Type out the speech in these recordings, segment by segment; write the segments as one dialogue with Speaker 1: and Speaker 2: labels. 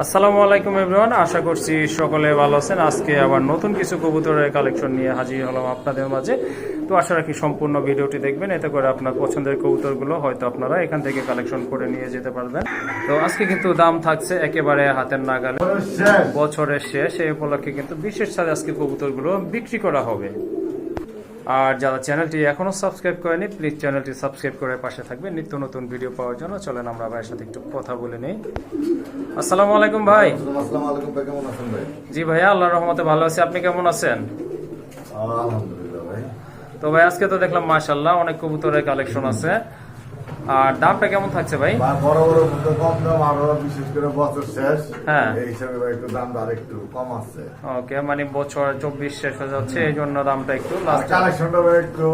Speaker 1: আসসালামু আলাইকুম এভরিওয়ান আশা করছি সকলে ভালো আছেন। আজকে আবার নতুন কিছু কবুতরের কালেকশন নিয়ে হাজির হলাম আপনাদের মাঝে। তো আশা রাখি সম্পূর্ণ ভিডিওটি দেখবেন এতে করে আপনার পছন্দের কবুতরগুলো হয়তো আপনারা এখান থেকে কালেকশন করে নিয়ে যেতে পারবেন। তো আজকে কিন্তু দাম থাকছে একেবারে হাতের নাগালে। বছরের শেষ। এই উপলক্ষে কিন্তু বিশেষ ছাড়ে আজকে কবুতরগুলো বিক্রি করা হবে। আর যারা চ্যানেলটি এখনও সাবস্ক্রাইব করেনি প্লিজ চ্যানেলটি সাবস্ক্রাইব করে পাশে থাকবে নিত্য নতুন ভিডিও পাওয়ার জন্য চলেন আমরা ভাইয়ের সাথে একটু কথা বলে নিই। আসসালামু আলাইকুম ভাই।
Speaker 2: আসসালামু আলাইকুম ভাই কেমন আছেন ভাই?
Speaker 1: জি ভাইয়া আল্লাহর রহমতে ভালো আছি। আপনি কেমন আছেন?
Speaker 2: আলহামদুলিল্লাহ ভাই।
Speaker 1: তো ভাই আজকে তো দেখলাম মাসাল্লাহ অনেক কবুতরের কালেকশন আছে। আর দামটা কেমন থাকছে ভাই?
Speaker 2: বড় বড় কম দাম আরও বিশেষ করে বছর শেষ
Speaker 1: হ্যাঁ।
Speaker 2: এই হিসাবে ভাই একটু দাম আর একটু কম আছে।
Speaker 1: ওকে মানে বছর চব্বিশ শেষ হয়ে যাচ্ছে এই জন্য দামটা একটু লাস্ট
Speaker 2: কালেকশনটা ভাই একটু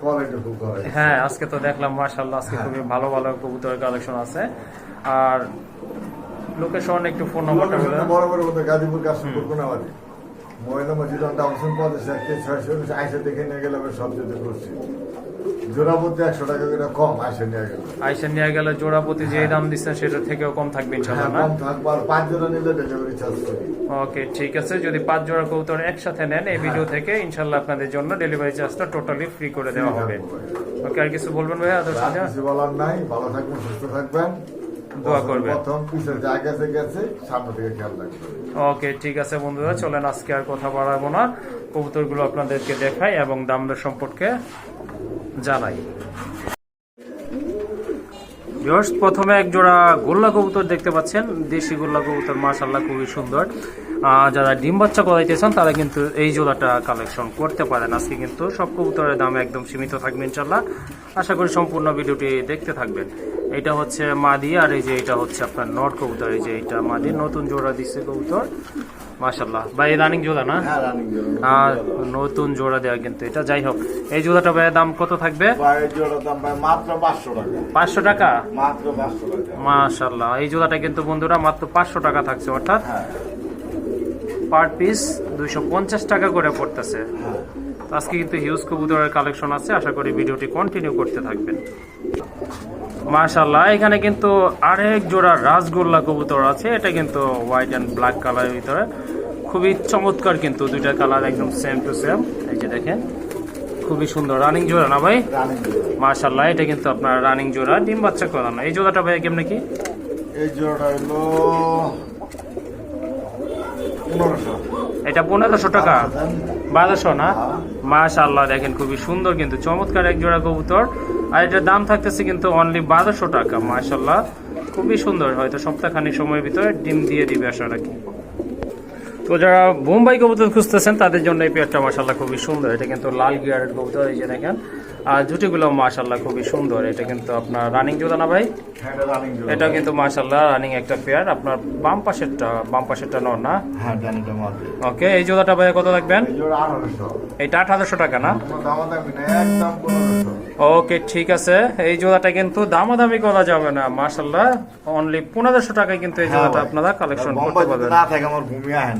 Speaker 2: কোয়ালিটি খুব হয়
Speaker 1: হ্যাঁ আজকে তো দেখলাম মাশাল্লাহ আজকে খুবই ভালো ভালো কবুতরের কালেকশন আছে। আর লোকেশন একটু ফোন নম্বরটা বলে
Speaker 2: বড় বড় গাজীপুর কাশিমপুর কোনাবাড়ি মহিলা মসজিদ ডাউনসন পঞ্চাশ একটি ছয়শো আইসে দেখে নিয়ে গেলে আমি সব যেতে করছি। জোড়া প্রতি একশো টাকা করে কম আইসে নিয়ে গেলে।
Speaker 1: আইসা নিয়ে গেলে জোড়া প্রতি যে দাম দিচ্ছেন সেটা থেকেও কম থাকবে
Speaker 2: হ্যাঁ
Speaker 1: ইনশাল্লাহ না
Speaker 2: কম থাকব আর পাঁচ জোড়া নিলে ডেলিভারি চার্জ
Speaker 1: ওকে ঠিক আছে। যদি পাঁচ জোড়া কবুতর একসাথে নেন এই ভিডিও থেকে ইনশাল্লাহ আপনাদের জন্য ডেলিভারি চার্জটা টোটালি ফ্রি করে দেওয়া হবে। ওকে আর কিছু বলবেন ভাইয়া? আদর
Speaker 2: আর
Speaker 1: সাথে
Speaker 2: কিছু বলার নাই। ভালো থাকবেন সুস্থ থাকবেন।
Speaker 1: দোয়া করবেন।
Speaker 2: প্রথম পিছের যা গেছে গেছে সামনে থেকে খেয়াল রাখবেন
Speaker 1: ওকে ঠিক আছে বন্ধুরা চলেন আজকে আর কথা বাড়াবো না। কবুতরগুলো আপনাদেরকে দেখাই এবং দাম দর সম্পর্কে জানাই। প্রথমে এক জোড়া গোল্লা কবুতর দেখতে পাচ্ছেন। দেশি গোল্লা কবুতর মাশাল্লাহ খুবই সুন্দর। যারা ডিম বাচ্চা করাইতে চান তারা কিন্তু এই জোড়াটা কালেকশন করতে পারেন। আজকে কিন্তু সব কবুতরের দাম একদম সীমিত থাকবে ইনশাল্লাহ আশা করি সম্পূর্ণ ভিডিওটি দেখতে থাকবেন। এটা হচ্ছে মাদি আর এই যে এটা হচ্ছে আপনার নট কবুতর। এই যে এটা মাদি নতুন জোড়া দিচ্ছে কবুতর। মাশাল্লাহ ভাই রানিং জোড়া না?
Speaker 2: হ্যাঁ
Speaker 1: আর নতুন জোড়া দেওয়া কিন্তু এটা। যাই হোক এই জোড়াটা ভাইয়ের দাম কত থাকবে?
Speaker 2: ভাই টাকা।
Speaker 1: পাঁচশো টাকা? মাশাল্লাহ এই জোড়াটা কিন্তু বন্ধুরা মাত্র পাঁচশো টাকা থাকছে অর্থাৎ
Speaker 2: হ্যাঁ।
Speaker 1: পার পিস দুইশো পঞ্চাশ টাকা করে পড়তেছে।
Speaker 2: হ্যাঁ।
Speaker 1: আজকে কিন্তু হিউজ কবুতরের কালেকশন আছে আশা করি ভিডিওটি কন্টিনিউ করতে থাকবেন। মাশাল্লাহ এখানে কিন্তু আরেক জোড়া রাসগোল্লা কবুতর আছে এটা কিন্তু হোয়াইট অ্যান্ড ব্ল্যাক কালারের ভিতরে। খুবই চমৎকার কিন্তু দুইটা কালার একদম সেম টু সেম এই যে দেখেন খুবই সুন্দর রানিং জোড়া না ভাই?
Speaker 2: জোড়া।
Speaker 1: এটা কিন্তু আপনার রানিং জোড়া ডিম বাচ্চা করানো এই জোড়াটা ভাই কেমন কি?
Speaker 2: এই জোড়াটা হলো
Speaker 1: এটা পনেরোশো টাকা। বারোশো না? মাশাল্লাহ দেখেন খুবই সুন্দর কিন্তু চমৎকার এক জোড়া কবুতর। আর এটার দাম থাকতেছে কিন্তু অনলি বারোশো টাকা মাশাল্লাহ খুবই সুন্দর, হয়তো সপ্তাহখানিক সময়ের ভিতরে ডিম দিয়ে দিবে আশা রাখি। তো যারা বোম্বাই কবুতর খুঁজতেছেন তাদের জন্য এই পেয়ারটা মাশাল্লাহ খুবই সুন্দর। এটা কিন্তু লাল গিয়ারের কবুতর এই যে দেখেন। আর জুটিগুলো মাশাল্লাহ খুবই সুন্দর। এটা কিন্তু আপনার রানিং জোড়া না ভাই?
Speaker 2: হ্যাঁ এটা
Speaker 1: কিন্তু মাশাল্লাহ রানিং একটা পেয়ার। আপনার বাম পাশেরটা বাম পাশেরটা নর না?
Speaker 2: হ্যাঁ
Speaker 1: ওকে এই জোড়াটা ভাই কত রাখবেন? এটা আট হাজারশো টাকা না? ওকে ঠিক আছে। এই জোড়াটা কিন্তু দামাদামি করা যাবে না মাশাল্লাহ অনলি পনেরোশো টাকায় কিন্তু এই জোড়াটা আপনারা কালেকশন করতে পারবেন।
Speaker 2: না থাকে আমার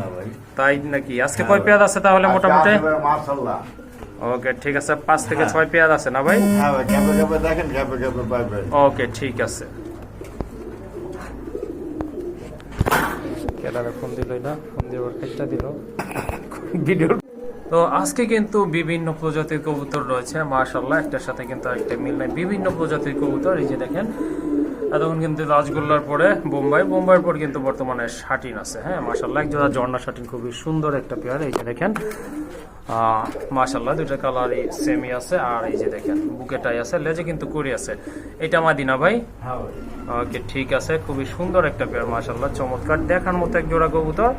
Speaker 2: না ভাই।
Speaker 1: তাই নাকি? আজকে কয় পেয়ার আছে তাহলে মোটামুটি? ওকে ঠিক আছে পাঁচ থেকে ছয় পেয়ার আছে না ভাই?
Speaker 2: হ্যাঁ দেখেন
Speaker 1: ওকে ঠিক আছে। কেদারে ফোন দিল না ফোন দিয়ে ওর দিল। ভিডিও তো আজকে কিন্তু বিভিন্ন প্রজাতির কবুতর রয়েছে মাশাল্লাহ একটার সাথে কিন্তু একটা মিল নাই। বিভিন্ন প্রজাতির কবুতর, এই যে দেখেন, এতক্ষণ কিন্তু রাজগোল্লার পরে বোম্বাই, বোম্বাইয়ের পর কিন্তু বর্তমানে শাটিন আছে হ্যাঁ মাশাল্লাহ এক জোড়া ঝর্ণা শাটিন, খুবই সুন্দর একটা পেয়ার এই যে দেখেন মাশাল্লাহ দুইটা কালারই সেমই আছে আর এই যে দেখেন বুকেটাই আছে লেজে কিন্তু করি আছে। এটা মাদিনা ভাই?
Speaker 2: হ্যাঁ ভাই।
Speaker 1: ওকে ঠিক আছে খুবই সুন্দর একটা পেয়ার মাশাল্লাহ চমৎকার দেখার মতো এক জোড়া কবুতর।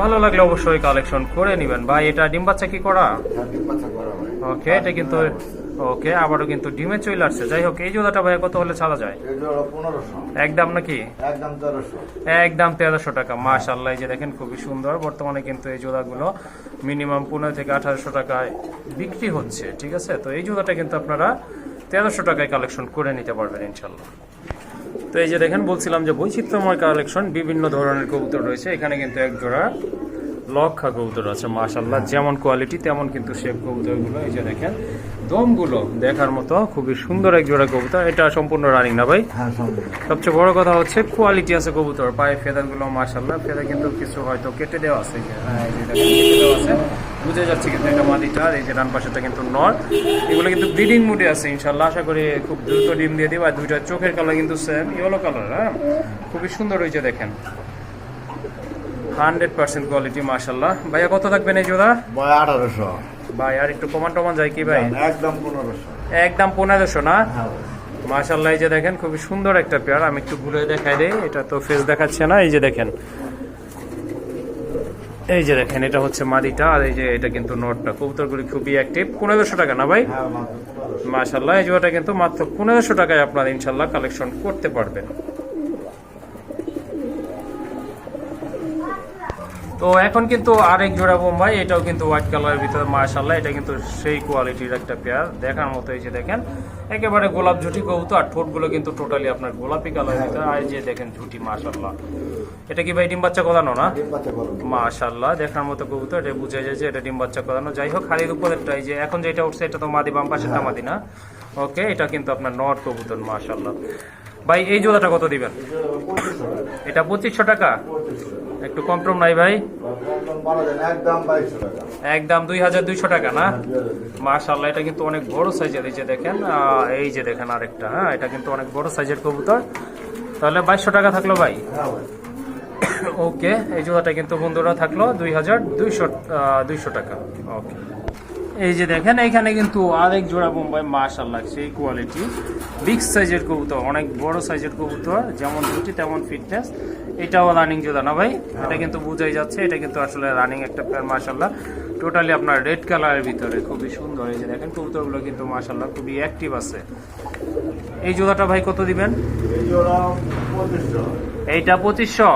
Speaker 1: ভালো লাগলে অবশ্যই কালেকশন করে নিবেন। ভাই এটা ডিম বাচ্চা কি করা?
Speaker 2: হ্যাঁ
Speaker 1: ওকে এটা কিন্তু ওকে আবারও কিন্তু ডিমে চলে আসছে। যাই হোক এই জোড়াটা ভাই কত হলে ছাড়া যায়? একদম নাকি?
Speaker 2: একদম তেরোশো।
Speaker 1: একদম তেরোশো টাকা মাশাল্লাহ এই যে দেখেন খুবই সুন্দর। বর্তমানে কিন্তু এই জোড়াগুলো মিনিমাম পনেরো থেকে আঠারোশো টাকায় বিক্রি হচ্ছে ঠিক আছে? তো এই জোড়াটা কিন্তু আপনারা তেরোশো টাকায় কালেকশন করে নিতে পারবেন ইনশাল্লাহ তো এই যে দেখেন বলছিলাম যে বৈচিত্র্যময় কালেকশন বিভিন্ন ধরনের কবুতর রয়েছে। এখানে কিন্তু এক জোড়া লক্ষা কবুতর আছে মাশাল্লাহ যেমন কোয়ালিটি তেমন কিন্তু শেপ কবুতরগুলো। এই যে দেখেন দমগুলো দেখার মতো খুবই সুন্দর এক জোড়া কবুতর। এটা সম্পূর্ণ রানিং না ভাই?
Speaker 2: হ্যাঁ
Speaker 1: সবচেয়ে বড় কথা হচ্ছে কোয়ালিটি আছে কবুতর। পায়ে ফেদারগুলো মার্শাল্লাহ ফেদার কিন্তু কিছু হয়তো কেটে দেওয়া আছে। এই যে, হ্যাঁ, কেটে দেওয়া আছে। বুঝে যাচ্ছে কিন্তু এটা মাদিটা আর এই যে ডান পাশেটা কিন্তু নর। এগুলো কিন্তু ব্রিডিং মুডে আছে ইনশাল্লাহ আশা করি খুব দ্রুত ডিম দিয়ে দিবে। আর দুইটা চোখের কালার কিন্তু সেম ইয়েলো কালার হ্যাঁ? খুবই সুন্দর হয়েছে দেখেন। হান্ড্রেড পার্সেন্ট কোয়ালিটি মার্শাল্লাহ ভাইয়া কত থাকবেন এই জোড়া?
Speaker 2: বয় আঠারোশো।
Speaker 1: ভাই আর একটু কমান টমান যায় কি ভাই?
Speaker 2: একদম পনেরোশো।
Speaker 1: একদম পনেরোশো না?
Speaker 2: হ্যাঁ ভাই।
Speaker 1: মাশাল্লাহ এই যে দেখেন খুবই সুন্দর একটা পেয়ার আমি একটু ঘুরে দেখাই দিই এটা তো ফেস দেখাচ্ছে না। এই যে দেখেন এই যে দেখেন এটা হচ্ছে মাদিটা আর এই যে এটা কিন্তু নোটটা। কবুতরগুলি খুবই অ্যাক্টিভ পনেরোশো টাকা না ভাই?
Speaker 2: হ্যাঁ।
Speaker 1: মাশাল্লাহ এই জোড়াটা কিন্তু মাত্র পনেরোশো টাকায় আপনারা ইনশাল্লাহ কালেকশন করতে পারবেন। তো এখন কিন্তু আরেক জোড়া বোম্বাই এটাও কিন্তু হোয়াইট কালারের ভিতরে মার্শাল্লাহ এটা কিন্তু সেই কোয়ালিটির একটা পেয়ার দেখার মতো এই যে দেখেন একেবারে গোলাপ ঝুটি কবুতর আর ঠোঁটগুলো কিন্তু টোটালি আপনার গোলাপি কালারের ভিতরে। আর যে দেখেন ঝুটি মার্শাল্লাহ এটা কি ভাই ডিম বাচ্চা করানো না। মাশাল্লাহ দেখার মতো কবুতর এটা বুঝে যায় যে এটা ডিম বাচ্চা করানো। যাই হোক হাড়ির উপরেরটা এই যে এখন যেটা উঠছে এটা তো মাদি বাম পাশেরটা মাদি না? ওকে এটা কিন্তু আপনার নট কবুতর মাশাল্লাহ ভাই এই জোড়াটা কত দিবেন? এটা পঁচিশশো টাকা। একটু কম টম নাই ভাই?
Speaker 2: একদম
Speaker 1: দুই হাজার দুইশো টাকা না? মাশাল্লাহ এটা কিন্তু অনেক বড় সাইজের এই যে দেখেন এই যে দেখেন আরেকটা হ্যাঁ এটা কিন্তু অনেক বড় সাইজের কবুতর। তাহলে বাইশশো টাকা থাকল ভাই?
Speaker 2: হ্যাঁ ভাই।
Speaker 1: ওকে এই জোড়াটা কিন্তু বন্ধুরা থাকল দুই হাজার দুইশো দুইশো টাকা। ওকে। এই যে দেখেন এখানে কিন্তু আরেক জোড়া বোম্বাই মাশাল্লাহ সেই কোয়ালিটি বিগ সাইজের কবুতর অনেক বড় সাইজের কবুতর যেমন দুটি তেমন ফিটনেস এটাও রানিং জোড়া না ভাই? এটা কিন্তু বোঝাই যাচ্ছে এটা কিন্তু আসলে রানিং একটা পেয়ার মাশাল্লাহ টোটালি আপনার রেড কালারের ভিতরে খুবই সুন্দর। এই যে দেখেন কবুতরগুলো কিন্তু মাশাল্লাহ খুবই অ্যাক্টিভ আছে। এই জোড়াটা ভাই কত দিবেন?
Speaker 2: এই।
Speaker 1: এইটা পঁচিশশো।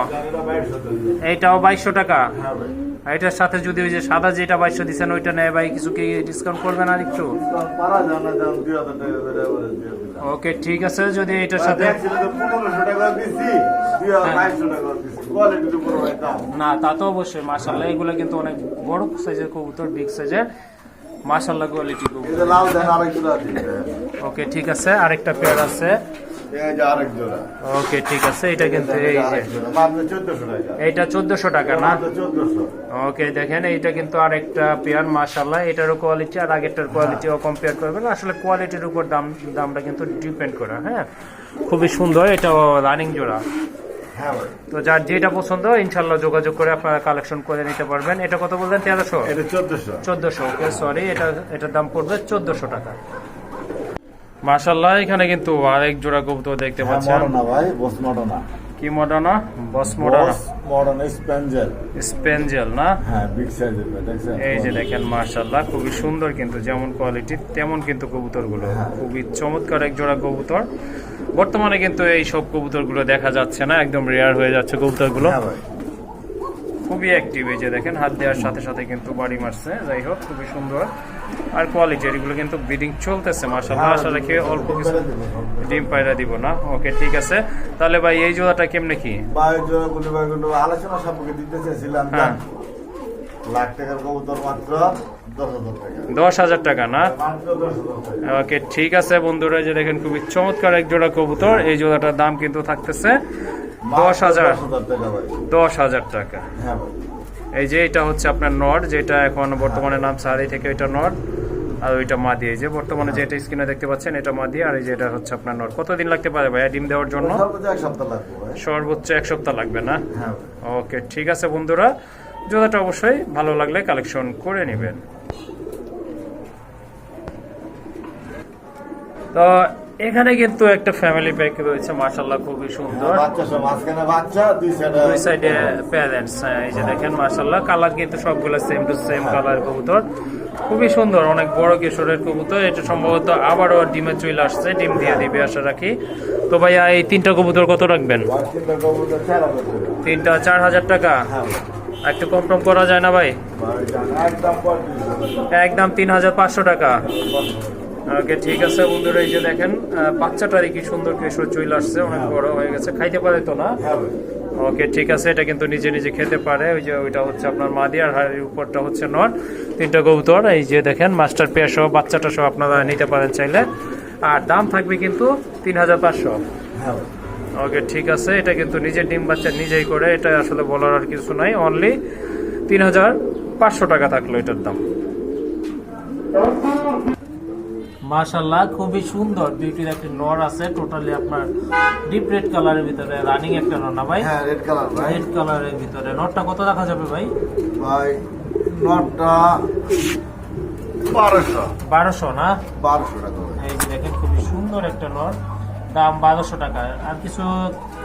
Speaker 1: এইটাও বাইশশো টাকা?
Speaker 2: হ্যাঁ।
Speaker 1: আর এটার সাথে যদি ওই যে সাদা যেটা বাইশশো দিচ্ছেন ওইটা নেয় ভাই কিছু কি ডিসকাউন্ট করবেন আর একটু। ওকে ঠিক আছে যদি এটার সাথে
Speaker 2: দাম।
Speaker 1: না তা তো অবশ্যই মাশাল্লাহ এগুলো কিন্তু অনেক বড় সাইজের কবুতর বিগ সাইজের মাশাল্লাহ কোয়ালিটি কবুতর। ওকে ঠিক আছে আরেকটা পেয়ার আছে। ওকে ঠিক আছে এটা কিন্তু এই যে
Speaker 2: আরেক জোড়া। মাত্র 1400 টাকা।
Speaker 1: এইটা চোদ্দশো টাকা না? ওকে দেখেন এইটা কিন্তু আরেকটা পেয়ার মাশাল্লাহ এটারও কোয়ালিটি আর আগেরটার কোয়ালিটিও কম্পেয়ার করবেন আসলে কোয়ালিটির উপর দাম দামটা কিন্তু ডিপেন্ড করে হ্যাঁ? খুবই সুন্দর এটা রানিং জোড়া।
Speaker 2: হ্যাঁ
Speaker 1: তো যার যেটা পছন্দ ইনশাল্লাহ যোগাযোগ করে আপনারা কালেকশন করে নিতে পারবেন। এটা কত বললেন তেরোশো?
Speaker 2: চোদ্দশো।
Speaker 1: চোদ্দশো ওকে সরি এটা এটার দাম পড়বে চোদ্দশো টাকা। মাশাল্লাহ এখানে কিন্তু আরেক জোড়া কবুতর দেখতে
Speaker 2: হ্যাঁ,
Speaker 1: পাচ্ছেন।
Speaker 2: মডার্না ভাই, বস মডার্না।
Speaker 1: কি মডানা বস
Speaker 2: মডার্না।
Speaker 1: স্পেঞ্জেল না?
Speaker 2: হ্যাঁ, এর দেখছেন?
Speaker 1: এই যে দেখেন খুবই সুন্দর কিন্তু যেমন কোয়ালিটি তেমন কিন্তু কবুতরগুলো। খুবই চমৎকার এক জোড়া কবুতর। বর্তমানে কিন্তু এই সব কবুতরগুলো দেখা যাচ্ছে না একদম রেয়ার হয়ে যাচ্ছে কবুতরগুলো।
Speaker 2: হ্যাঁ ভাই।
Speaker 1: খুবই অ্যাক্টিভ এই যে দেখেন হাত দেওয়ার সাথে সাথে কিন্তু বাড়ি মারছে যাই হোক খুবই সুন্দর। আর কোয়ালিটি এগুলো কিন্তু ব্রিডিং চলতেছে মাশাল্লাহ আশা রাখি অল্প কিছু ডিম পায়রা দিব না। ওকে ঠিক আছে। তাহলে ভাই এই জোড়াটা কেমনে কি?
Speaker 2: আলোচনা সাপেক্ষে দিতে চেয়েছিলাম,
Speaker 1: হ্যাঁ।
Speaker 2: লাখ টাকার কবুতর মাত্র দশ হাজার টাকা।
Speaker 1: না? ওকে ঠিক আছে বন্ধুরা যে দেখেন খুবই চমৎকার এক জোড়া কবুতর। এই জোড়াটার দাম কিন্তু থাকতেছে দশ হাজার।
Speaker 2: দশ হাজার টাকা হ্যাঁ
Speaker 1: এই যে এটা হচ্ছে আপনার নট যেটা এখন বর্তমানে নাম সারি থেকে এটা নট আর ওইটা মাদি এই যে বর্তমানে যেটা স্ক্রিনে দেখতে পাচ্ছেন এটা মা দিয়ে আর এই যে এটা হচ্ছে আপনার নট। কতদিন লাগতে পারে ভাইয়া ডিম দেওয়ার জন্য?
Speaker 2: সর্বোচ্চ এক সপ্তাহ লাগবে
Speaker 1: এক সপ্তাহ লাগবে না?
Speaker 2: হ্যাঁ।
Speaker 1: ওকে ঠিক আছে বন্ধুরা। জোড়াটা অবশ্যই ভালো লাগলে কালেকশন করে নেবেন। তো এখানে কিন্তু একটা ফ্যামিলি প্যাক রয়েছে মার্শাল্লাহ খুবই সুন্দর।
Speaker 2: বাচ্চা দুই সাইডে
Speaker 1: প্যারেন্টস এই যে দেখেন মার্শাল্লাহ কালার কিন্তু সবগুলো সেম টু সেম কালার কবুতর। খুবই সুন্দর অনেক বড় কিশোরের কবুতর। এটা সম্ভবত আবারও ডিমে চলে আসছে ডিম দিয়ে দিবে আশা রাখি। তো ভাইয়া এই তিনটা কবুতর কত রাখবেন?
Speaker 2: তিনটা চার হাজার টাকা। হ্যাঁ।
Speaker 1: একটু কম টম করা যায় না ভাই?
Speaker 2: একদম
Speaker 1: তিন হাজার পাঁচশো টাকা। ওকে ঠিক আছে বন্ধুরা এই যে দেখেন বাচ্চাটারই কি সুন্দর কিশোর চলে আসছে অনেক বড় হয়ে গেছে। খাইতে পারে তো না?
Speaker 2: হ্যাঁ
Speaker 1: ওকে ঠিক আছে এটা কিন্তু নিজে নিজে খেতে পারে। ওই যে ওইটা হচ্ছে আপনার মাদি আর হাড়ির উপরটা হচ্ছে নর তিনটা কবুতর এই যে দেখেন মাস্টার পেয়ার সহ বাচ্চাটা সহ আপনারা নিতে পারেন চাইলে। আর দাম থাকবে কিন্তু তিন হাজার পাঁচশো।
Speaker 2: হ্যাঁ
Speaker 1: ওকে ঠিক আছে এটা কিন্তু নিজের ডিম বাচ্চা নিজেই করে এটা আসলে বলার আর কিছু নাই। অনলি তিন হাজার পাঁচশো টাকা থাকল এটার দাম। মাশাল্লাহ খুবই সুন্দর। বিউটির একটা নর আছে টোটালি আপনার ডিপ রেড কালারের ভিতরে রানিং একটা নর না ভাই?
Speaker 2: হ্যাঁ রেড কালার ভাই।
Speaker 1: রেড কালারের ভিতরে। নটটা কত দেখা যাবে ভাই?
Speaker 2: ভাই নটটা বারোশো।
Speaker 1: বারোশো না?
Speaker 2: বারোশো টাকা
Speaker 1: এই দেখেন খুবই সুন্দর একটা নর। দাম বারোশো টাকা। আর কিছু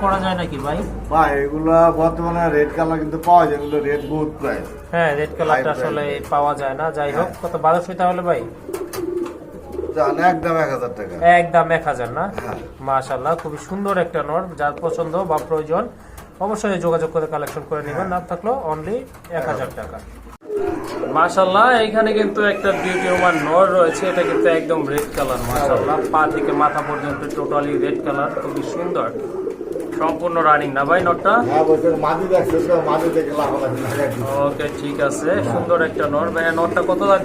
Speaker 1: করা যায় নাকি ভাই?
Speaker 2: ভাই এগুলা বর্তমানে রেড কালার কিন্তু পাওয়া যায় এগুলো রেড বহুত প্রাইস
Speaker 1: হ্যাঁ রেড কালারটা আসলে পাওয়া যায় না। যাই হোক কত বারোশো তাহলে ভাই?
Speaker 2: একদম এক হাজার টাকা।
Speaker 1: একদম এক হাজার না?
Speaker 2: হ্যাঁ।
Speaker 1: মাশাল্লাহ খুবই সুন্দর একটা নর যার পছন্দ বা প্রয়োজন অবশ্যই যোগাযোগ করে কালেকশন করে নেবেন। না থাকল অনলি এক হাজার টাকা। মাশাল্লাহ এখানে কিন্তু একটা বিউটি ওমান নর রয়েছে। এটা কিন্তু একদম রেড কালার মাশাল্লাহ পা থেকে মাথা পর্যন্ত টোটালি রেড কালার খুবই সুন্দর। সম্পূর্ণ রানিং না ভাই নটটা?
Speaker 2: হ্যাঁ
Speaker 1: ওকে ঠিক আছে সুন্দর একটা নর ভাই নটটা কত
Speaker 2: ভাই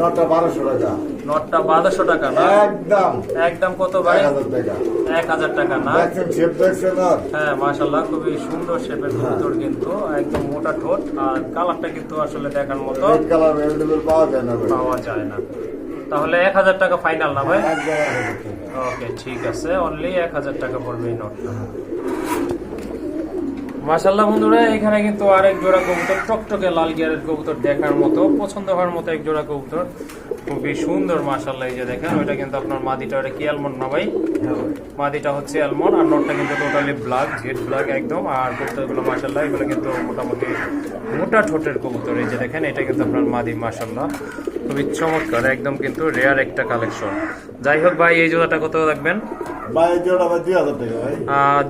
Speaker 2: নটটা বারোশো টাকা।
Speaker 1: নটটা বারোশো টাকা না?
Speaker 2: একদম।
Speaker 1: একদম কত ভাই?
Speaker 2: এক হাজার টাকা।
Speaker 1: না? হ্যাঁ মাশাল্লাহ খুবই সুন্দর শেপের কবুতর কিন্তু একদম মোটা ঠোঁট। আর কালারটা কিন্তু আসলে দেখার মতো।
Speaker 2: কালার পাওয়া যায় না
Speaker 1: পাওয়া যায় না। তাহলে এক হাজার টাকা ফাইনাল না ভাই? ওকে ঠিক আছে অনলি এক হাজার টাকা পড়বে এই নোটটা। মাশাল্লাহ বন্ধুরা, এখানে কিন্তু আরেক জোড়া কবুতর, টকটকে লাল গিয়ারের কবুতর দেখার মতো, পছন্দ হওয়ার মতো এক জোড়া কবুতর। খুবই সুন্দর মাশাল্লাহ এই যে দেখেন, ওইটা কিন্তু আপনার মাদিটা ওটা কি অ্যালমন্ড না ভাই? মাদিটা হচ্ছে অ্যালমন্ড আর নোটটা কিন্তু টোটালি ব্ল্যাক জেড ব্ল্যাক একদম, আর কবুতরগুলো মাশাল্লাহ এগুলো কিন্তু মোটামুটি মোটা ঠোঁটের কবুতর, এই যে দেখেন, এটা কিন্তু আপনার মাদি মাশাল্লাহ খুবই চমৎকার, একদম কিন্তু রেয়ার একটা কালেকশন যাই হোক ভাই, এই জোড়াটা কত রাখবেন
Speaker 2: ভাই জোড়া ভাই দুই হাজার টাকা ভাই।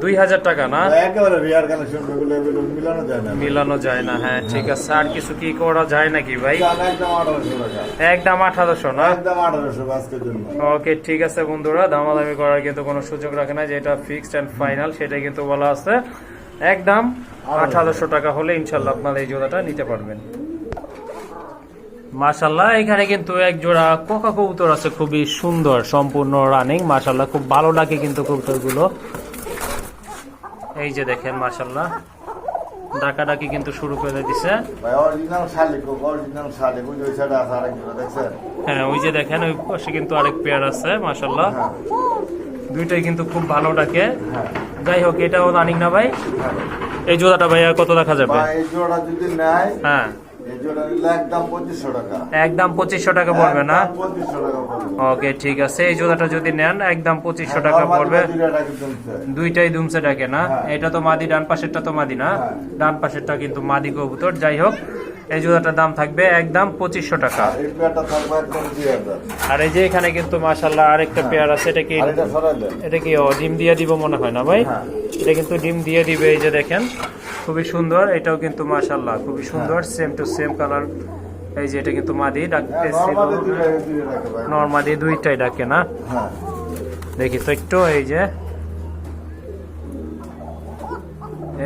Speaker 1: দুই হাজার টাকা না?
Speaker 2: একেবারে রিয়ার কালেকশন এগুলো এগুলো মিলানো যায় না।
Speaker 1: মিলানো যায় না হ্যাঁ ঠিক আছে। আর কিছু কি করা যায় নাকি ভাই?
Speaker 2: একদম আঠারোশো টাকা।
Speaker 1: একদম আঠারোশো না?
Speaker 2: একদম আঠারোশো আজকের জন্য।
Speaker 1: ওকে ঠিক আছে বন্ধুরা। দামাদামি করার কিন্তু কোনো সুযোগ রাখে না যেটা ফিক্সড অ্যান্ড ফাইনাল সেটা কিন্তু বলা আছে। একদম আঠারোশো টাকা হলে ইনশাল্লাহ আপনারা এই জোড়াটা নিতে পারবেন। মাশাল্লাহ এখানে কিন্তু এক জোড়া কোকা কবুতর আছে খুবই সুন্দর সম্পূর্ণ রানিং মাশাল্লাহ খুব ভালো লাগে কিন্তু কবুতরগুলো। এই যে দেখেন মাশাল্লাহ ডাকাডাকি কিন্তু শুরু করে দিছে। হ্যাঁ ওই যে দেখেন ওই পাশে কিন্তু আরেক পেয়ার আছে মাশাল্লাহ
Speaker 2: হ্যাঁ।
Speaker 1: দুইটাই কিন্তু খুব ভালো ডাকে।
Speaker 2: হ্যাঁ।
Speaker 1: যাই হোক এটাও রানিং না ভাই?
Speaker 2: হ্যাঁ।
Speaker 1: এই জোড়াটা ভাইয়া কত দেখা যাবে?
Speaker 2: ভাই এই জোড়া যদি নেয়
Speaker 1: হ্যাঁ।
Speaker 2: একদম পঁচিশশো টাকা।
Speaker 1: পড়বে না? ওকে ঠিক আছে। এই জোড়াটা যদি নেন একদম পঁচিশশো টাকা পড়বে। দুইটাই দুমসে ডাকে না?
Speaker 2: হ্যাঁ।
Speaker 1: এটা তো মাদি ডান পাশেরটা তো মাদি না?
Speaker 2: হ্যাঁ।
Speaker 1: ডান পাশেরটা কিন্তু মাদি কবুতর। যাই হোক এই জোড়াটার দাম থাকবে একদম পঁচিশশো টাকা। আর এই যে এখানে কিন্তু মাসাল্লাহ আরেকটা পেয়ার আছে এটা কি
Speaker 2: এটা
Speaker 1: কি ডিম দিয়ে দিব মনে হয় না ভাই?
Speaker 2: হ্যাঁ।
Speaker 1: এটা কিন্তু ডিম দিয়ে দিবে এই যে দেখেন। খুবই সুন্দর এটাও কিন্তু মাশাল্লাহ খুবই সুন্দর সেম টু সেম কালার এই যে এটা কিন্তু মাদি ডাকতে
Speaker 2: নর্মালি দুই টাকা দিয়ে রাখে ভাই।
Speaker 1: নর্মালি দুইটাই ডাকে না?
Speaker 2: হ্যাঁ।
Speaker 1: দেখি তো একটু এই যে।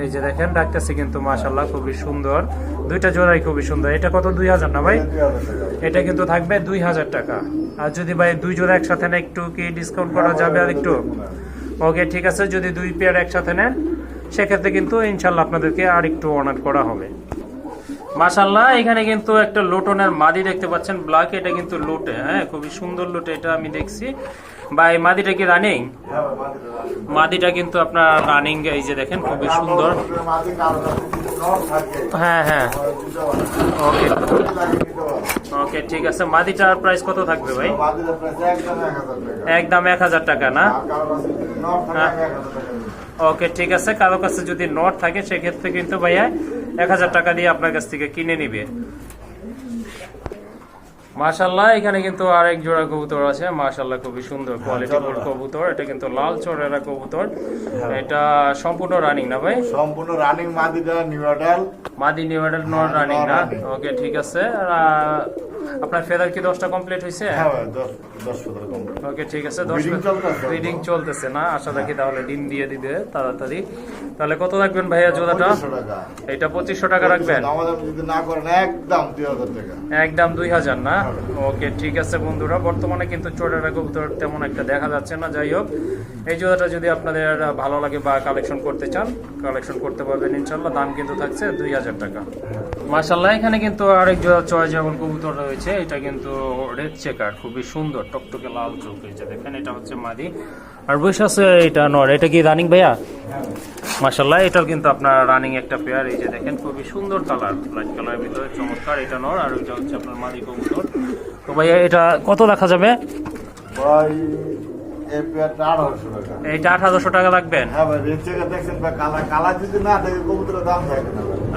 Speaker 1: এই যে দেখেন ডাকতেছে কিন্তু মাশাল্লাহ খুবই সুন্দর। দুইটা জোড়াই খুবই সুন্দর। এটা কত? দুই হাজার না ভাই? এটা কিন্তু থাকবে দুই হাজার টাকা। আর যদি ভাই দুই জোড়া একসাথে নেন একটু কি ডিসকাউন্ট করা যাবে আর একটু? ওকে ঠিক আছে যদি দুই পেয়ার একসাথে নেন সেক্ষেত্রে কিন্তু ইনশাল্লাহ আপনাদেরকে আর একটু অনার করা হবে। মাশাল্লাহ এখানে কিন্তু একটা লোটনের মাদি দেখতে পাচ্ছেন। ব্ল্যাক এটা কিন্তু লোটে হ্যাঁ খুবই সুন্দর লোটে এটা আমি দেখছি। বা এই মাদিটা কি রানিং। মাদিটা কিন্তু আপনার রানিং এই যে দেখেন খুবই সুন্দর। হ্যাঁ হ্যাঁ। ওকে। ওকে ঠিক আছে। মাদিটার প্রাইস কত থাকবে ভাই।
Speaker 2: একদম এক হাজার টাকা।
Speaker 1: না? হ্যাঁ। ওকে ঠিক আছে। কারও কাছে যদি নট থাকে সেক্ষেত্রে কিন্তু ভাইয়া এক হাজার টাকা দিয়ে আপনার কাছ থেকে কিনে নিবে। মাশাল্লাহ এখানে কিন্তু আরেক জোড়া কবুতর আছে। মাশাল্লাহ খুবই সুন্দর কোয়ালিটি ফুল কবুতর। এটা কিন্তু লাল চরেরা কবুতর। এটা সম্পূর্ণ রানিং না ভাই?
Speaker 2: সম্পূর্ণ রানিং মাদিটা নিউ
Speaker 1: মাদি নিউডাল নর রানিং না? ওকে ঠিক আছে। আপনার ফেদার কি দশটা কমপ্লিট হয়েছে
Speaker 2: হ্যাঁ ভাই দশ দশ পনেরো কম
Speaker 1: ওকে ঠিক আছে দশ
Speaker 2: Breeding চলতেছে।
Speaker 1: রিডিং চলতেছে না আশা রাখি তাহলে ডিম দিয়ে দিবে তাড়াতাড়ি। তাহলে কত রাখবেন ভাইয়া জোড়াটা? এটা পঁচিশশো টাকা রাখবেন?
Speaker 2: আমাদের যদি না করেন একদম দুই হাজার টাকা।
Speaker 1: একদম দুই হাজার না? ওকে ঠিক আছে বন্ধুরা বর্তমানে কিন্তু চোরাটা কবুতর তেমন একটা দেখা যাচ্ছে না যাই হোক। এই জোড়াটা যদি আপনাদের ভালো লাগে বা কালেকশন করতে চান কালেকশন করতে পারবেন ইনশাল্লাহ দাম কিন্তু থাকছে দুই হাজার টাকা। মাসাল্লাহ এখানে কিন্তু আরেক জোড়া চয় যেমন কবুতর রয়েছে এটা কিন্তু রেড চেকার খুবই সুন্দর টকটকে লাল চোখ হয়েছে দেখেন এটা হচ্ছে মাদি। আর বসে আছে এটা নর এটা কি রানিং ভাইয়া? মাসাল্লাহ এটাও কিন্তু আপনার রানিং একটা পেয়ার এই যে দেখেন খুবই সুন্দর কালার লাইট কালারের ভিতরে চমৎকার এটা নর আর ওইটা হচ্ছে আপনার মাদি কবুতর। তো ভাইয়া এটা কত রাখা যাবে?
Speaker 2: ভাই আঠারোশো টাকা।
Speaker 1: লাগবেন
Speaker 2: হ্যাঁ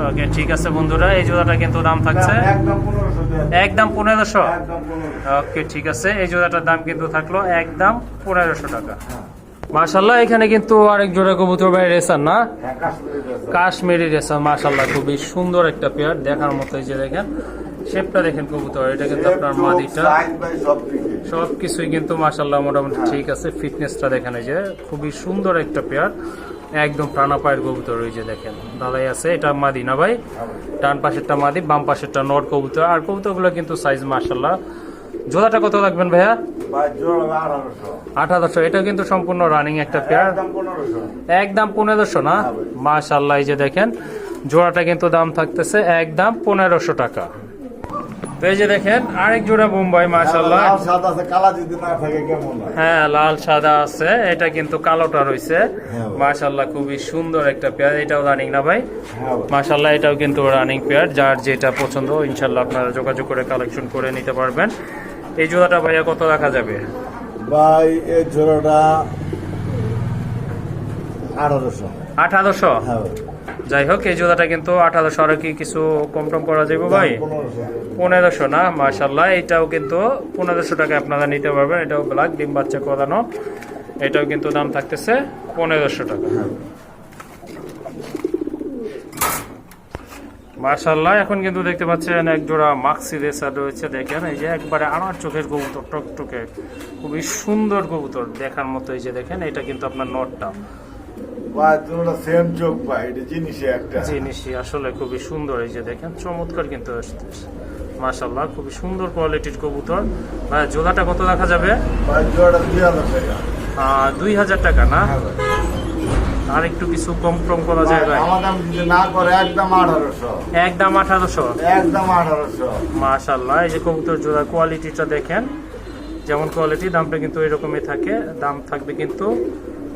Speaker 1: ওকে ঠিক আছে বন্ধুরা এই জোড়াটা কিন্তু দাম থাকছে।
Speaker 2: একদম পনেরোশো
Speaker 1: একদম পনেরোশো? ওকে ঠিক আছে। এই জোড়াটার দাম কিন্তু থাকল একদম পনেরোশো টাকা। মাশাল্লাহ এখানে কিন্তু আরেক জোড়া কবুতর ভাই রেসার না?
Speaker 2: হ্যাঁ কাশ্মীরি
Speaker 1: রেসার। মাশাল্লাহ খুবই সুন্দর একটা পেয়ার দেখার মতো এই যে দেখেন শেপটা দেখেন কবুতর এটা কিন্তু আপনার মাদিটা।
Speaker 2: size ভাই সব দিকে।
Speaker 1: সব কিছুই কিন্তু মাশাল্লাহ মোটামুটি ঠিক আছে ফিটনেসটা দেখেন এই যে খুবই সুন্দর একটা পেয়ার একদম প্রাণাপায়ের কবুতর ওই যে দেখেন। দাদাই আছে এটা মাদি না ভাই? ডান পাশেরটা মাদি বাম পাশেরটা নট কবুতর। আর কবুতরগুলো কিন্তু সাইজ মাশাল্লাহ জোড়াটা কত লাগবেন ভাইয়া? আট হাজারশো এটা কিন্তু সম্পূর্ণ রানিং একটা পেয়ার
Speaker 2: একদম পনেরোশো।
Speaker 1: একদম পনেরোশো না? মাশাল্লাহ এই যে দেখেন জোড়াটা কিন্তু দাম থাকতেছে একদম পনেরোশো টাকা। তো এই যে দেখেন আরেক জোড়া বোম্বাই মাশাল্লাহ
Speaker 2: লাল সাদা আছে কালা যদি না থাকে কেমন হ্যাঁ?
Speaker 1: লাল সাদা আছে এটা কিন্তু কালোটা রয়েছে।
Speaker 2: হ্যাঁ
Speaker 1: মাশাল্লাহ খুবই সুন্দর একটা পেয়ার এটাও রানিং না ভাই?
Speaker 2: হ্যাঁ
Speaker 1: মাশাল্লাহ এটাও কিন্তু রানিং পেয়ার যার যেটা পছন্দ ইনশাল্লাহ আপনারা যোগাযোগ করে কালেকশন করে নিতে পারবেন। এই জোড়াটা ভাইয়া কত রাখা যাবে?
Speaker 2: ভাই এই জোড়াটা আঠারোশো।
Speaker 1: আঠারোশো?
Speaker 2: হ্যাঁ।
Speaker 1: যাই হোক এই জোড়াটা কিন্তু আঠারোশো আর কি কিছু কম টম করা যাবে ভাই?
Speaker 2: পনেরোশো।
Speaker 1: না? মাশাল্লাহ এটাও কিন্তু পনেরোশো টাকা আপনারা নিতে পারবেন। এটাও ব্ল্যাক ডিম বাচ্চা করানো। এটাও কিন্তু দাম থাকতেছে পনেরোশো টাকা। মার্শাল্লাহ এখন কিন্তু দেখতে পাচ্ছেন এক জোড়া মাক্সি রেসার রয়েছে দেখেন। এই যে একবারে আমার চোখের কবুতর টকটকে। খুবই সুন্দর কবুতর দেখার মতো এই যে দেখেন এটা কিন্তু আপনার নটটা।
Speaker 2: সেম চোখ এটা জিনিসই একটা।
Speaker 1: জিনিসই আসলে খুবই সুন্দর এই যে দেখেন চমৎকার কিন্তু খুবই সুন্দর কোয়ালিটির কবুতর। ভাই জোড়াটা কত রাখা যাবে?
Speaker 2: দুই হাজার টাকা।
Speaker 1: না?
Speaker 2: হ্যাঁ
Speaker 1: আর একটু কিছু কম কম করা যায় ভাই?
Speaker 2: না করে একদম আঠারোশো।
Speaker 1: একদম আঠারোশো?
Speaker 2: একদম আঠারোশো।
Speaker 1: মাশাল্লাহ এই যে কবুতর জোড়া কোয়ালিটিটা দেখেন যেমন কোয়ালিটি দামটা কিন্তু এরকমই থাকে দাম থাকবে কিন্তু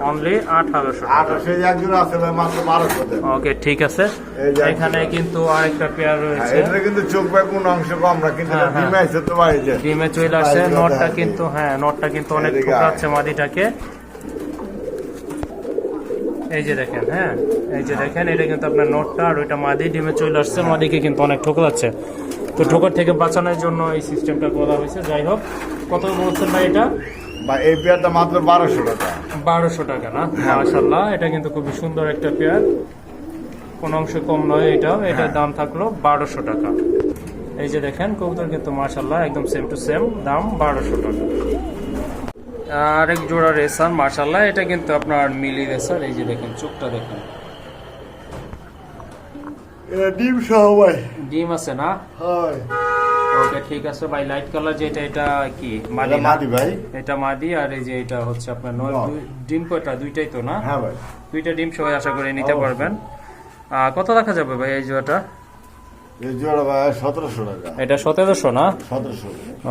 Speaker 1: অনলি আঠারোশো টাকা।
Speaker 2: আঠারোশো এক জোড়া আছে মাত্র
Speaker 1: ওকে ঠিক আছে। এখানে কিন্তু আরেকটা পেয়ার
Speaker 2: হ্যাঁ,
Speaker 1: রয়েছে।
Speaker 2: এটা কিন্তু চোখ ভাই কোন অংশ কম না কিন্তু
Speaker 1: হ্যাঁ, হ্যাঁ।
Speaker 2: ডিমে আছে তো
Speaker 1: ডিমে চলে আসছে নটটা কিন্তু হ্যাঁ নটটা কিন্তু অনেক ঠোকাচ্ছে মাদিটাকে। এই যে দেখেন হ্যাঁ এই যে দেখেন এটা কিন্তু আপনার নটটা আর ওইটা মাদি ডিমে চলে আসছে মাদিকে কিন্তু অনেক ঠোকাচ্ছে তো ঠোকার থেকে বাঁচানোর জন্য এই সিস্টেমটা করা হয়েছে। যাই হোক কত বলছেন ভাই এটা?
Speaker 2: বা এই পেয়ারটা মাত্র বারোশো টাকা।
Speaker 1: বারোশো টাকা না? মাশাল্লাহ এটা কিন্তু খুবই সুন্দর একটা পেয়ার। কোন অংশ কম নয় এটাও। এটার দাম থাকল বারোশো টাকা। এই যে দেখেন কবুতর কিন্তু মাশাল্লাহ একদম সেম টু সেম দাম বারোশো টাকা। আরেক জোড়া রেসার মাশাল্লাহ এটা কিন্তু আপনার মিলি রেসার এই যে দেখেন চোখটা দেখেন।
Speaker 2: ডিম সহ
Speaker 1: ডিম আছে না?
Speaker 2: হয়।
Speaker 1: ওকে ঠিক আছে ভাই লাইট কালার যেটা এটা কি? মাদি
Speaker 2: মাদি ভাই।
Speaker 1: এটা মাদি আর এই যে এটা হচ্ছে আপনার নয় ডিম কয়টা? দুইটাই তো না?
Speaker 2: হ্যাঁ ভাই।
Speaker 1: দুইটা ডিম সবাই আশা করে নিতে পারবেন। আহ, কত দেখা যাবে ভাই এই জোড়াটা? এটা সতেরোশো না?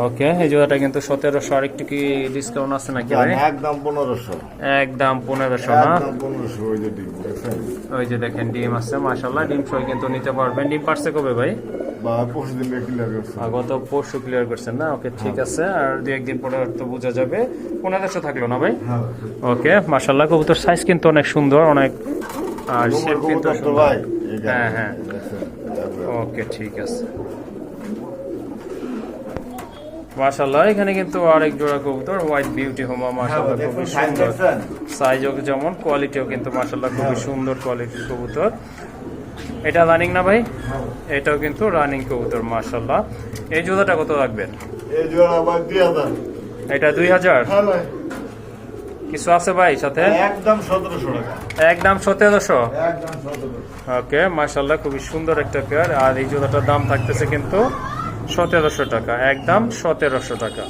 Speaker 1: ওকে এই জোড়াটা কিন্তু সতেরোশো আর একটু কি ডিসকাউন্ট আছে নাকি
Speaker 2: একদম পনেরোশো।
Speaker 1: একদম পনেরোশো না?
Speaker 2: ওই যে
Speaker 1: দেখেন ডিম আছে মাসাল্লাহ ডিম কিন্তু নিতে পারবেন। ডিম পারছে কবে ভাই? গত পরশু ক্লিয়ার করছেন না? ওকে ঠিক আছে আর দু একদিন পরে তো বোঝা যাবে। পনেরোশো থাকল না ভাই?
Speaker 2: হ্যাঁ।
Speaker 1: ওকে মাসাল্লাহ কবুতর সাইজ কিন্তু অনেক সুন্দর অনেক আর শেপ কিন্তু হ্যাঁ, হ্যাঁ। ওকে ঠিক আছে। মাশাল্লাহ এখানে কিন্তু আরেক জোড়া কবুতর হোয়াইট বিউটি হোমা মাশাল্লাহ
Speaker 2: হ্যাঁ,
Speaker 1: খুবই সুন্দর। সাইজও যেমন কোয়ালিটিও কিন্তু মাশাল্লাহ খুবই সুন্দর কোয়ালিটির কবুতর। এটা রানিং না ভাই?
Speaker 2: হ্যাঁ।
Speaker 1: এটাও কিন্তু রানিং কবুতর মাশাল্লাহ এই জুতাটা কত রাখবেন?
Speaker 2: এই জোড়া আমার দুই হাজার।
Speaker 1: এটা দুই হাজার?
Speaker 2: হ্যাঁ ভাই।
Speaker 1: কিছু আছে ভাই সাথে?
Speaker 2: একদম সতেরোশো টাকা।
Speaker 1: একদম সতেরোশো?
Speaker 2: একদম সতেরোশো।
Speaker 1: ওকে মাশাল্লাহ খুবই সুন্দর একটা পেয়ার। আর এই জুতাটার দাম থাকতেছে কিন্তু সতেরোশো টাকা। একদম সতেরোশো টাকা।